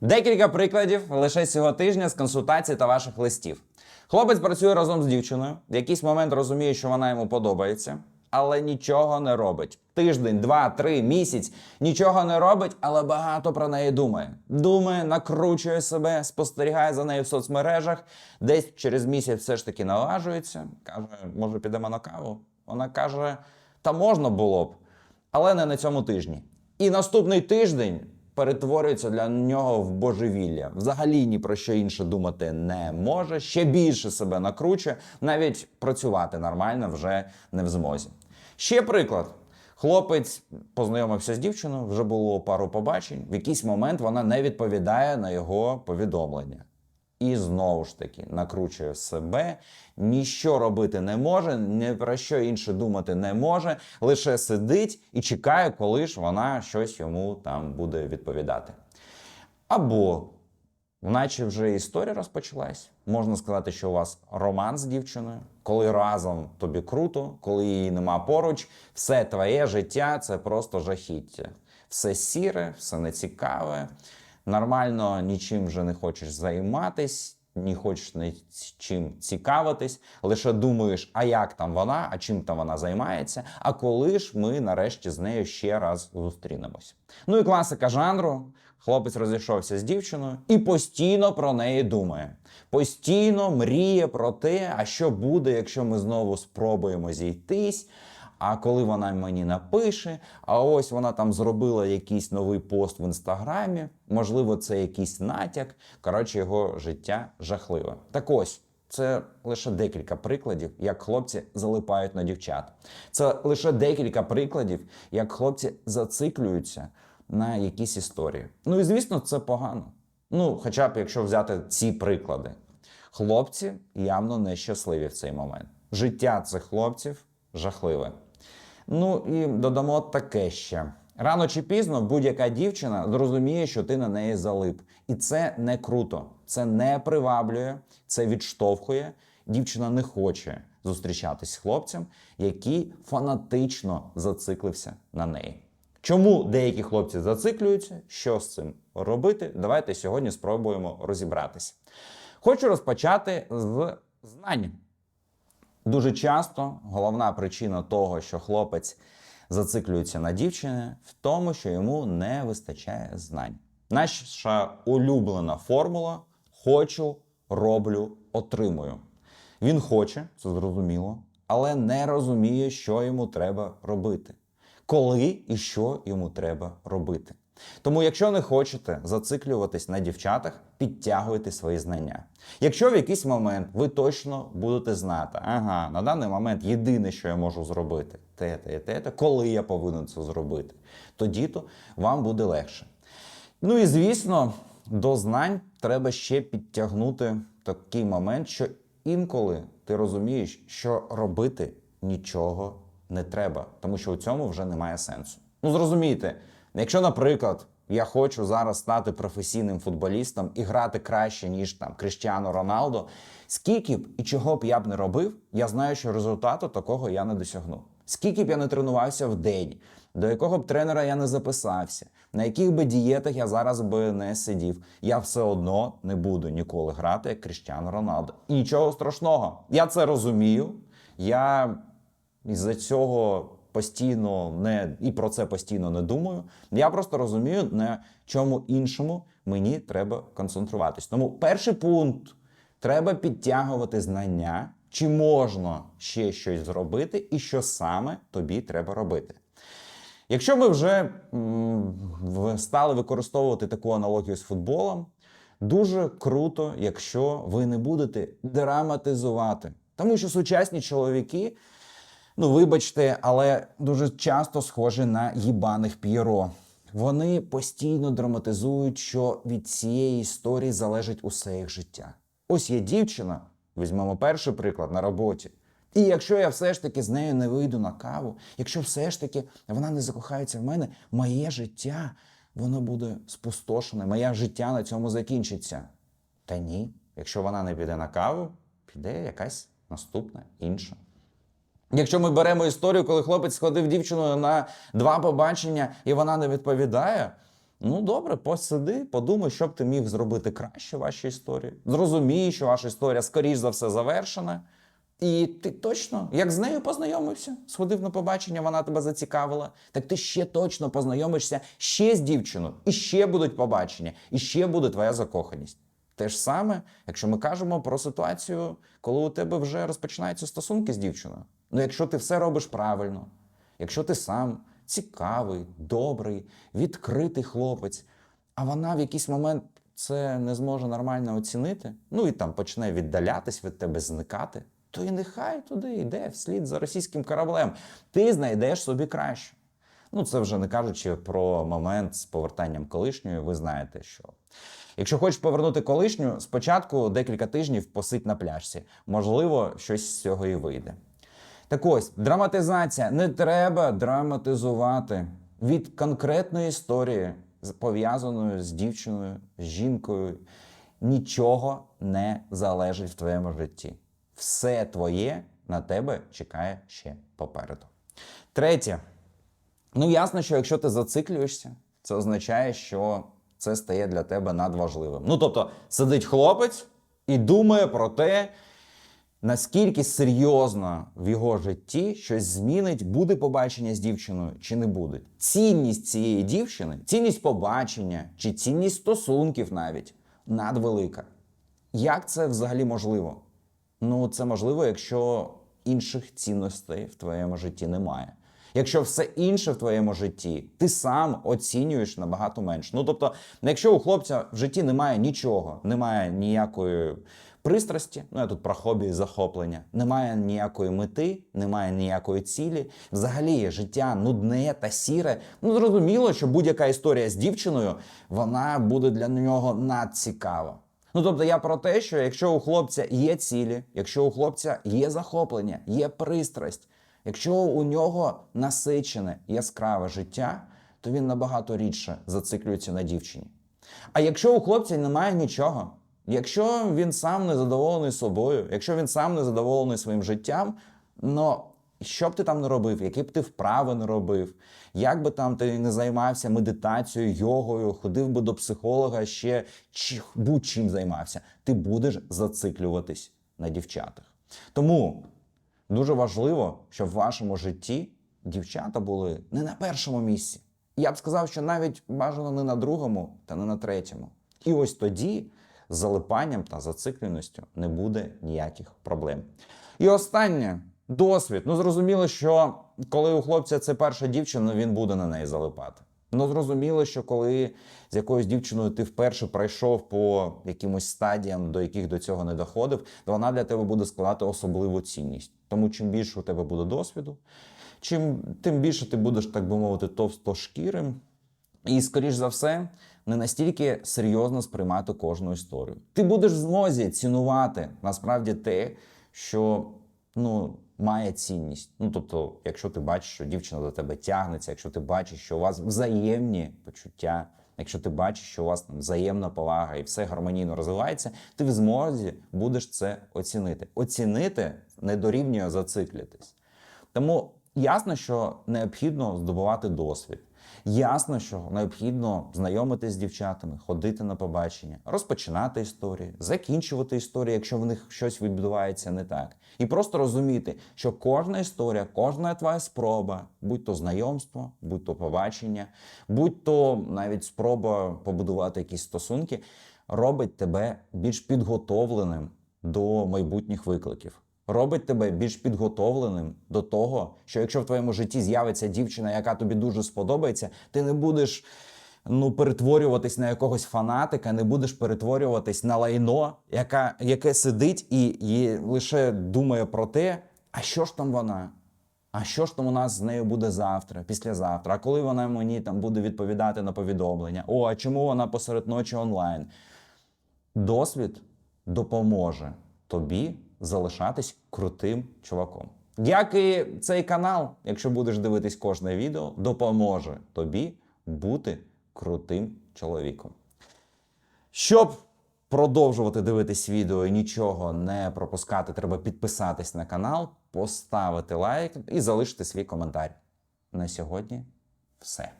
Декілька прикладів лише цього тижня з консультацій та ваших листів. Хлопець працює разом з дівчиною, в якийсь момент розуміє, що вона йому подобається, але нічого не робить. Тиждень, два, три, місяць нічого не робить, але багато про неї думає. Думає, накручує себе, спостерігає за нею в соцмережах. Десь через місяць все ж таки налажується. каже, може, підемо на каву. Вона каже: та можна було б, але не на цьому тижні. І наступний тиждень перетворюється для нього в божевілля. Взагалі ні про що інше думати не може, ще більше себе накручує, навіть працювати нормально вже не в змозі. Ще приклад. Хлопець познайомився з дівчиною, вже було пару побачень. В якийсь момент вона не відповідає на його повідомлення. І знову ж таки накручує себе, ніщо робити не може, ні про що інше думати не може, лише сидить і чекає, коли ж вона щось йому там буде відповідати. Або, наче вже історія розпочалась, можна сказати, що у вас роман з дівчиною, коли разом тобі круто, коли її нема поруч, все твоє життя це просто жахіття. Все сіре, все нецікаве нормально нічим вже не хочеш займатись, не хочеш нічим цікавитись, лише думаєш, а як там вона, а чим там вона займається, а коли ж ми нарешті з нею ще раз зустрінемось. Ну і класика жанру. Хлопець розійшовся з дівчиною і постійно про неї думає. Постійно мріє про те, а що буде, якщо ми знову спробуємо зійтись. А коли вона мені напише, а ось вона там зробила якийсь новий пост в інстаграмі, можливо, це якийсь натяк. Коротше, його життя жахливе. Так ось. Це лише декілька прикладів, як хлопці залипають на дівчат. Це лише декілька прикладів, як хлопці зациклюються на якісь історії. Ну і звісно, це погано. Ну, хоча б якщо взяти ці приклади. Хлопці явно нещасливі в цей момент. Життя цих хлопців жахливе. Ну і додамо таке ще. Рано чи пізно будь-яка дівчина зрозуміє, що ти на неї залип. І це не круто, це не приваблює, це відштовхує. Дівчина не хоче зустрічатись з хлопцем, який фанатично зациклився на неї. Чому деякі хлопці зациклюються? Що з цим робити? Давайте сьогодні спробуємо розібратися. Хочу розпочати з знань. Дуже часто головна причина того, що хлопець зациклюється на дівчині, в тому, що йому не вистачає знань. Наша улюблена формула хочу, роблю, отримую. Він хоче, це зрозуміло, але не розуміє, що йому треба робити, коли і що йому треба робити. Тому, якщо не хочете зациклюватись на дівчатах, підтягуйте свої знання. Якщо в якийсь момент ви точно будете знати, ага, на даний момент єдине, що я можу зробити, те, те, те, те, коли я повинен це зробити, тоді то вам буде легше. Ну і звісно, до знань треба ще підтягнути такий момент, що інколи ти розумієш, що робити нічого не треба, тому що у цьому вже немає сенсу. Ну зрозумійте, якщо, наприклад, я хочу зараз стати професійним футболістом і грати краще, ніж там Кріштіану Роналдо, скільки б і чого б я б не робив, я знаю, що результату такого я не досягну. Скільки б я не тренувався в день, до якого б тренера я не записався, на яких би дієтах я зараз би не сидів, я все одно не буду ніколи грати як Кріштіану Роналдо. І нічого страшного. Я це розумію. Я із-за цього постійно не і про це постійно не думаю. Я просто розумію, на чому іншому мені треба концентруватись. Тому перший пункт треба підтягувати знання, чи можна ще щось зробити, і що саме тобі треба робити. Якщо ми вже м, стали використовувати таку аналогію з футболом, дуже круто, якщо ви не будете драматизувати. Тому що сучасні чоловіки, ну вибачте, але дуже часто схожі на їбаних п'єро. Вони постійно драматизують, що від цієї історії залежить усе їх життя. Ось є дівчина, візьмемо перший приклад на роботі. І якщо я все ж таки з нею не вийду на каву, якщо все ж таки вона не закохається в мене, моє життя воно буде спустошене, моє життя на цьому закінчиться. Та ні, якщо вона не піде на каву, піде якась наступна інша. Якщо ми беремо історію, коли хлопець сходив дівчиною на два побачення і вона не відповідає, Ну добре, посиди, подумай, що б ти міг зробити краще в вашій історії. Зрозумій, що ваша історія, скоріш за все, завершена. І ти точно, як з нею познайомився, сходив на побачення, вона тебе зацікавила. Так ти ще точно познайомишся ще з дівчиною, і ще будуть побачення, і ще буде твоя закоханість. Те ж саме, якщо ми кажемо про ситуацію, коли у тебе вже розпочинаються стосунки з дівчиною. Ну, якщо ти все робиш правильно, якщо ти сам цікавий, добрий, відкритий хлопець, а вона в якийсь момент це не зможе нормально оцінити, ну і там почне віддалятись від тебе, зникати, то і нехай туди йде вслід за російським кораблем. Ти знайдеш собі краще. Ну, це вже не кажучи про момент з повертанням колишньої, ви знаєте, що. Якщо хочеш повернути колишню, спочатку декілька тижнів посидь на пляжці. Можливо, щось з цього і вийде. Так ось, драматизація. Не треба драматизувати від конкретної історії, пов'язаної з дівчиною, з жінкою. Нічого не залежить в твоєму житті. Все твоє на тебе чекає ще попереду. Третє. Ну, ясно, що якщо ти зациклюєшся, це означає, що це стає для тебе надважливим. Ну, тобто, сидить хлопець і думає про те, наскільки серйозно в його житті щось змінить, буде побачення з дівчиною чи не буде. Цінність цієї дівчини, цінність побачення чи цінність стосунків навіть надвелика. Як це взагалі можливо? Ну, це можливо, якщо інших цінностей в твоєму житті немає. Якщо все інше в твоєму житті ти сам оцінюєш набагато менше. Ну тобто, якщо у хлопця в житті немає нічого, немає ніякої пристрасті, ну я тут про хобі і захоплення, немає ніякої мети, немає ніякої цілі. Взагалі життя нудне та сіре. Ну зрозуміло, що будь-яка історія з дівчиною вона буде для нього надцікава. Ну тобто я про те, що якщо у хлопця є цілі, якщо у хлопця є захоплення, є пристрасть, якщо у нього насичене яскраве життя, то він набагато рідше зациклюється на дівчині. А якщо у хлопця немає нічого, якщо він сам не задоволений собою, якщо він сам не задоволений своїм життям, ну що б ти там не робив, які б ти вправи не робив, як би там ти не займався медитацією, йогою, ходив би до психолога, ще чи будь-чим займався, ти будеш зациклюватись на дівчатах. Тому дуже важливо, щоб в вашому житті дівчата були не на першому місці. Я б сказав, що навіть бажано не на другому та не на третьому. І ось тоді залипанням та зацикленістю не буде ніяких проблем. І останнє досвід. Ну зрозуміло, що коли у хлопця це перша дівчина, він буде на неї залипати. Ну зрозуміло, що коли з якоюсь дівчиною ти вперше пройшов по якимось стадіям, до яких до цього не доходив, то вона для тебе буде складати особливу цінність. Тому чим більше у тебе буде досвіду, чим тим більше ти будеш, так би мовити, товстошкірим, і, скоріш за все, не настільки серйозно сприймати кожну історію. Ти будеш в змозі цінувати насправді те, що ну, має цінність. Ну, тобто, якщо ти бачиш, що дівчина до тебе тягнеться, якщо ти бачиш, що у вас взаємні почуття, якщо ти бачиш, що у вас там взаємна повага і все гармонійно розвивається, ти в змозі будеш це оцінити. Оцінити не дорівнює зациклитись. Тому ясно, що необхідно здобувати досвід. Ясно, що необхідно знайомитись з дівчатами, ходити на побачення, розпочинати історії, закінчувати історії, якщо в них щось відбувається не так. І просто розуміти, що кожна історія, кожна твоя спроба, будь то знайомство, будь то побачення, будь то навіть спроба побудувати якісь стосунки, робить тебе більш підготовленим до майбутніх викликів робить тебе більш підготовленим до того, що якщо в твоєму житті з'явиться дівчина, яка тобі дуже сподобається, ти не будеш ну, перетворюватись на якогось фанатика, не будеш перетворюватись на лайно, яка, яке сидить і, і лише думає про те, а що ж там вона? А що ж там у нас з нею буде завтра, післязавтра? А коли вона мені там буде відповідати на повідомлення? О, а чому вона посеред ночі онлайн? Досвід допоможе тобі залишатись крутим чуваком. Як і цей канал, якщо будеш дивитись кожне відео, допоможе тобі бути крутим чоловіком. Щоб продовжувати дивитись відео і нічого не пропускати, треба підписатись на канал, поставити лайк і залишити свій коментар. На сьогодні все.